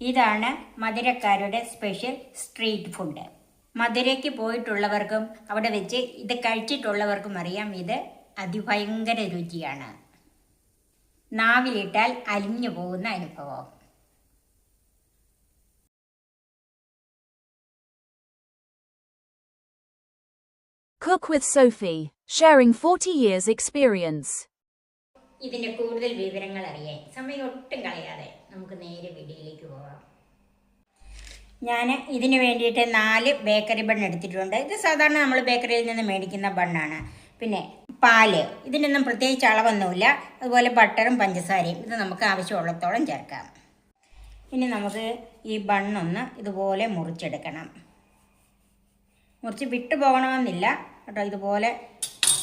ഇതാണ് മധുരക്കാരുടെ special street food മധുരയ്ക്ക് പോയിട്ടുള്ളവർക്കും അവിടെ വെച്ച് ഇത് കഴിച്ചിട്ടുള്ളവർക്കും അറിയാം ഇത് അതിഭയങ്കര രുചിയാണ്. നാവിലിട്ടാൽ അലിഞ്ഞു പോകുന്ന അനുഭവം. Cook with Sophie, sharing 40 years' experience. ഇതിന്റെ കൂടുതൽ വിവരങ്ങൾ അറിയാൻ. സമയം ഒട്ടും കളയാതെ നമുക്ക് നേരെ വീഡിയോയിലേക്ക് പോകാം ഞാൻ ഇതിന് വേണ്ടിയിട്ട് നാല് ബേക്കറി ബൺ എടുത്തിട്ടുണ്ട്. ഇത് സാധാരണ നമ്മൾ ബേക്കറിയിൽ നിന്ന് മേടിക്കുന്ന ബണ്ണാണ്. പിന്നെ പാൽ. ഇതിനൊന്നും പ്രത്യേകിച്ച് അളവൊന്നുമില്ല. അതുപോലെ ബട്ടറും പഞ്ചസാരയും ഇത് നമുക്ക് ആവശ്യമുള്ളത്തോളം ചേർക്കാം. ഇനി നമുക്ക് ഈ ബണ്ണൊന്ന് ഇതുപോലെ മുറിച്ചെടുക്കണം. മുറിച്ച് വിട്ടു പോകണമെന്നില്ല കേട്ടോ ഇതുപോലെ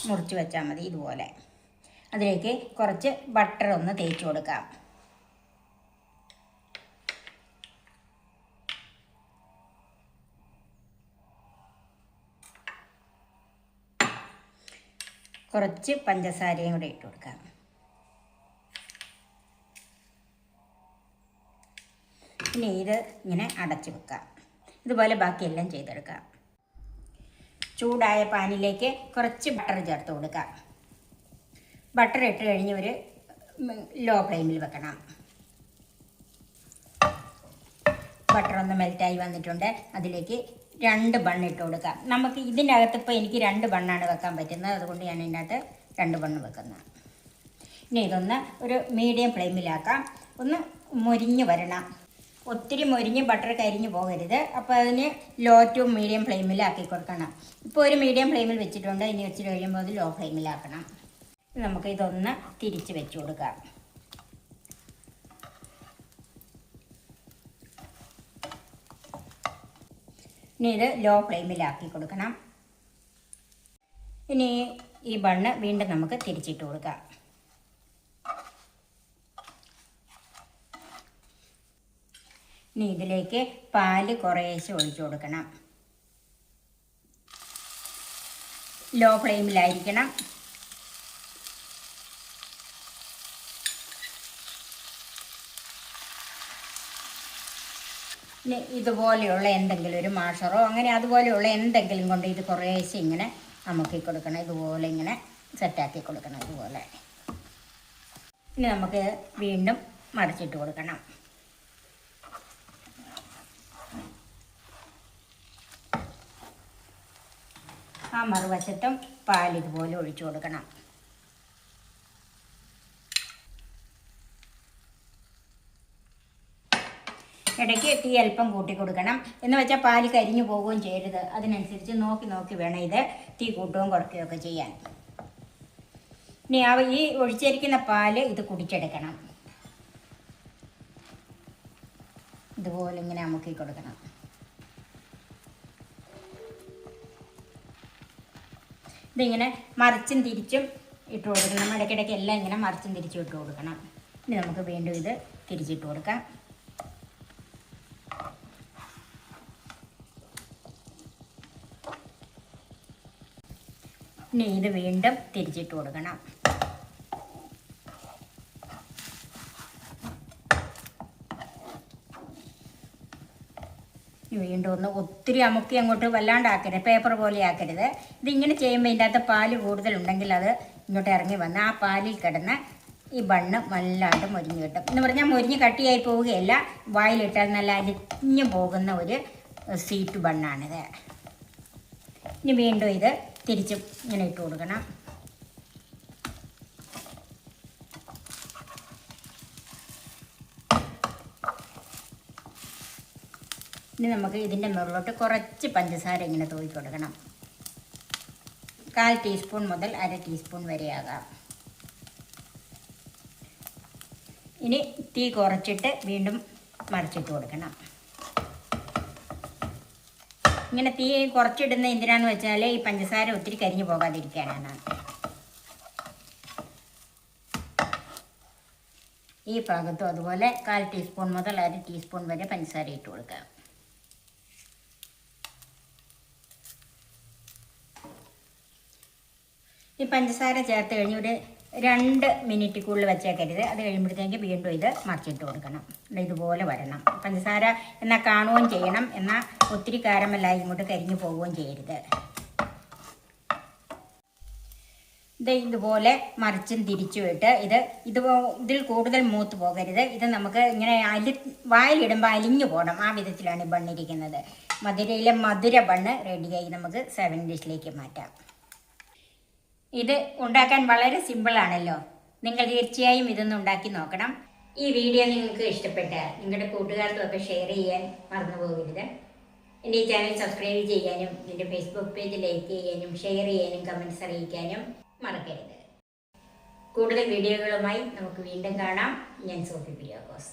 മുറിച്ച് വെച്ചാൽ മതി ഇതുപോലെ. അതിലേക്ക് കുറച്ച് ബട്ടർ ഒന്ന് തേച്ച് കൊടുക്കാം. കുറച്ച് പഞ്ചസാരയും കൂടെ ഇട്ട് കൊടുക്കാം. ഇനി ഇത് ഇങ്ങനെ അടച്ച് വെക്കാം. ഇതുപോലെ ബാക്കിയെല്ലാം ചെയ്തെടുക്കാം. ചൂടായ പാനിലേക്ക് കുറച്ച് ബട്ടർ ചേർത്ത് കൊടുക്കാം. ബട്ടർ ഇട്ട് കഴിഞ്ഞ് ഒരു ലോ ഫ്ലെയിമിൽ വെക്കണം. ബട്ടർ ഒന്ന് മെൽറ്റായി വന്നിട്ടുണ്ട്. അതിലേക്ക് രണ്ട് ബണ്ണ് ഇട്ട് കൊടുക്കാം. നമുക്ക് ഇതിന്റെ അകത്ത് ഇപ്പോൾ എനിക്ക് രണ്ട് ബണ്ണാണ് വെക്കാൻ പറ്റുന്നത്. അതുകൊണ്ട് ഞാൻ ഇതിനകത്ത് രണ്ട് ബണ്ണ് വെക്കുന്നത് ഇനി ഇതൊന്ന് ഒരു മീഡിയം ഫ്ലെയിമിലാക്കാം ഒന്ന് മുരിഞ്ഞ് വരണം. ഒത്തിരി മുരിഞ്ഞ് ബട്ടർ കരിഞ്ഞ് പോകരുത്. അപ്പോൾ അതിന് ലോ ടു മീഡിയം ഫ്ലെയിമിലാക്കി കൊടുക്കണം. ഇപ്പോൾ ഒരു മീഡിയം ഫ്ലെയിമിൽ വെച്ചിട്ടുണ്ട്. ഇനി വെച്ചിട്ട് കഴിയുമ്പോൾ അത് ലോ ഫ്ലെയിമിലാക്കണം നമുക്ക് ഇതൊന്ന് തിരിച്ച് വെച്ച് കൊടുക്കാം. ഇനി ഇത് ലോ ഫ്ലെയിമിലാക്കി കൊടുക്കണം. ഇനി ഈ ബണ്ണ് വീണ്ടും നമുക്ക് തിരിച്ചിട്ട് കൊടുക്കാം. ഇനി ഇതിലേക്ക് പാൽ കുറേശ്ശെ ഒഴിച്ചു കൊടുക്കണം. ലോ ഫ്ലെയിമിലായിരിക്കണം ഇനി ഇതുപോലെയുള്ള എന്തെങ്കിലും ഒരു മാഷറോ അങ്ങനെ അതുപോലെയുള്ള എന്തെങ്കിലും കൊണ്ട് ഇത് കുറേശ്ശെ ഇങ്ങനെ നമുക്ക് കൊടുക്കണം. ഇതുപോലെ ഇങ്ങനെ സെറ്റാക്കി കൊടുക്കണം ഇതുപോലെ. ഇനി നമുക്ക് വീണ്ടും മറിച്ചിട്ട് കൊടുക്കണം. ആ മറുവശത്തും പാൽ ഇതുപോലെ ഒഴിച്ചു കൊടുക്കണം. ഇടയ്ക്ക് തീ അല്പം കൂട്ടി കൊടുക്കണം. എന്ന് വെച്ചാൽ പാൽ കരിഞ്ഞു പോവുകയും ചെയ്യരുത്. അതിനനുസരിച്ച് നോക്കി നോക്കി വേണം ഇത് തീ കൂട്ടുകയും കുറയ്ക്കുകയും ഒക്കെ ചെയ്യാൻ. ഇനി ആ ഈ ഒഴിച്ചിരിക്കുന്ന പാൽ ഇത് കുടിച്ചെടുക്കണം. ഇതുപോലെ ഇങ്ങനെ അമുക്കി കൊടുക്കണം. ഇതിങ്ങനെ മറിച്ചും തിരിച്ചും ഇട്ട് കൊടുക്കണം. ഇടയ്ക്കിടയ്ക്ക് എല്ലാം ഇങ്ങനെ മറിച്ചും തിരിച്ചും ഇട്ട് കൊടുക്കണം. ഇനി നമുക്ക് വീണ്ടും ഇത് തിരിച്ചിട്ട് കൊടുക്കാം. ഇനി ഇത് വീണ്ടും തിരിച്ചിട്ട് കൊടുക്കണം. വീണ്ടും ഒന്ന് ഒത്തിരി അമുക്കി അങ്ങോട്ട് വല്ലാണ്ടാക്കരുത് പേപ്പർ പോലെ ആക്കരുത്. ഇതിങ്ങനെ ചെയ്യുമ്പോൾ ഇതിന്റെ അകത്ത് പാൽ കൂടുതലുണ്ടെങ്കിൽ അത് ഇങ്ങോട്ട് ഇറങ്ങി വന്ന് ആ പാലിൽ കിടന്ന് ഈ ബണ്ണ് വല്ലാണ്ട് മുരിഞ്ഞ് കിട്ടും. എന്ന് പറഞ്ഞാൽ മുരിഞ്ഞ് കട്ടിയായി പോവുകയല്ല വായിലിട്ടാൽ നല്ല അരിഞ്ഞു പോകുന്ന ഒരു സീറ്റ് ബണ്ണാണിത്. ഇനി വീണ്ടും ഇത് തിരിച്ചും ഇങ്ങനെ ഇട്ട് കൊടുക്കണം. ഇനി നമുക്ക് ഇതിന്റെ മുകളിലോട്ട് കുറച്ച് പഞ്ചസാര ഇങ്ങനെ തൂക്കി കൊടുക്കണം. കാൽ ടീസ്പൂൺ മുതൽ അര ടീസ്പൂൺ വരെയാകാം. ഇനി തീ കുറച്ചിട്ട് വീണ്ടും മറിച്ചിട്ട് കൊടുക്കണം. ഇങ്ങനെ തീ കുറച്ചിടുന്ന എന്തിനാന്ന് വെച്ചാൽ ഈ പഞ്ചസാര ഒത്തിരി കരിഞ്ഞു പോകാതിരിക്കാനാണ്. ഈ ഭാഗത്തും അതുപോലെ കാൽ ടീസ്പൂൺ മുതൽ അര ടീസ്പൂൺ വരെ പഞ്ചസാര ഇട്ട് കൊടുക്കുക. ഈ പഞ്ചസാര ചേർത്ത് കഴിഞ്ഞ് ഒരു രണ്ട് മിനിറ്റ് കൂടുതൽ വെച്ചേക്കരുത്. അത് കഴിയുമ്പോഴത്തേക്ക് വീണ്ടും ഇത് മറിച്ചിട്ട് കൊടുക്കണം. ഇതുപോലെ വരണം. പഞ്ചസാര എന്നാൽ കാണുകയും ചെയ്യണം. എന്നാൽ ഒത്തിരി കാരമല്ലായി ഇങ്ങോട്ട് കരിഞ്ഞു പോവുകയും ചെയ്യരുത്. ഇത് ഇതുപോലെ മറിച്ചും തിരിച്ചുമിട്ട് ഇത് ഇത് ഇതിൽ കൂടുതൽ മൂത്ത് പോകരുത്. ഇത് നമുക്ക് ഇങ്ങനെ അലി വായിലിടുമ്പോൾ അലിഞ്ഞു പോകണം. ആ വിധത്തിലാണ് ഈ ബണ്ണിരിക്കുന്നത്. മധുരയിലെ മധുര ബണ്ണ് റെഡിയായി നമുക്ക് സെവൻ ഡിഷിലേക്ക് മാറ്റാം. ഇത് ഉണ്ടാക്കാൻ വളരെ സിമ്പിളാണല്ലോ നിങ്ങൾ തീർച്ചയായും ഇതൊന്നും ഉണ്ടാക്കി നോക്കണം. ഈ വീഡിയോ നിങ്ങൾക്ക് ഇഷ്ടപ്പെട്ട നിങ്ങളുടെ കൂട്ടുകാർക്കൊക്കെ ഷെയർ ചെയ്യാൻ മറന്നു പോകരുത് എന്റെ ഈ ചാനൽ സബ്സ്ക്രൈബ് ചെയ്യാനും എന്റെ ഫേസ്ബുക്ക് പേജ് ലൈക്ക് ചെയ്യാനും ഷെയർ ചെയ്യാനും കമന്റ്സ് അറിയിക്കാനും മറക്കരുത്. കൂടുതൽ വീഡിയോകളുമായി നമുക്ക് വീണ്ടും കാണാം. ഞാൻ സോഫി പിരിയാക്കോസ്.